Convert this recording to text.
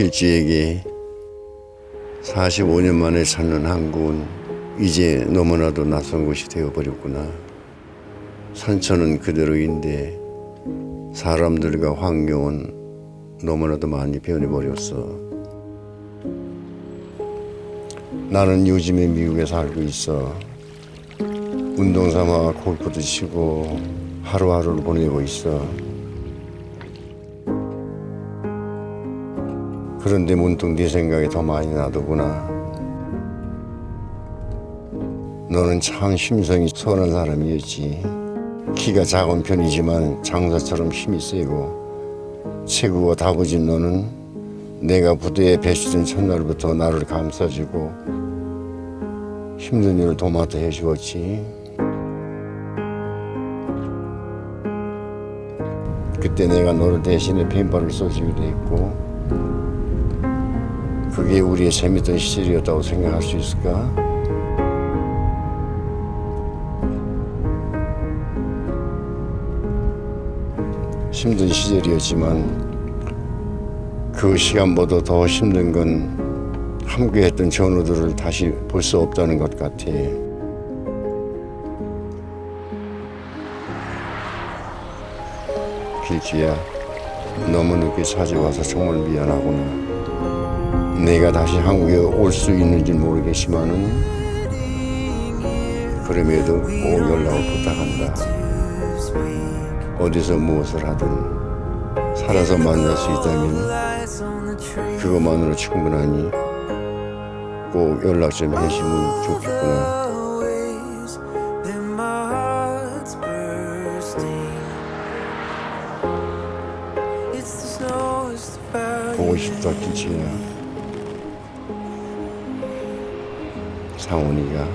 길지에게 45년 만에 찾는 한국은 이제 너무나도 낯선 곳이 되어버렸구나. 산천은 그대로인데 사람들과 환경은 너무나도 많이 변해버렸어. 나는 요즘에 미국에 살고 있어. 운동 삼아 골프도 치고 하루하루를 보내고 있어. 그런데 문득 네 생각이 더 많이 나더구나. 너는 참 심성이 선한 사람이었지. 키가 작은 편이지만 장사처럼 힘이 세고 체구가 다부진 너는 내가 부대에 배치된 첫날부터 나를 감싸주고 힘든 일을 도맡아 해주었지. 그때 내가 너를 대신에 펜발을 써주기도 했고 그게 우리의 재밌던 시절이었다고 생각할 수 있을까? 힘든 시절이었지만 그 시간보다 더 힘든 건 함께했던 전우들을 다시 볼 수 없다는 것 같아. 길지야, 너무 늦게 찾아와서 정말 미안하구나. 내가 다시 한국에 올 수 있는지 모르겠지만은 그럼에도 꼭 연락을 부탁한다. 어디서 무엇을 하든 살아서 만날 수 있다면 그것만으로 충분하니 꼭 연락 좀 해주면 좋겠구나. 보고 싶다 길치야. 상훈이가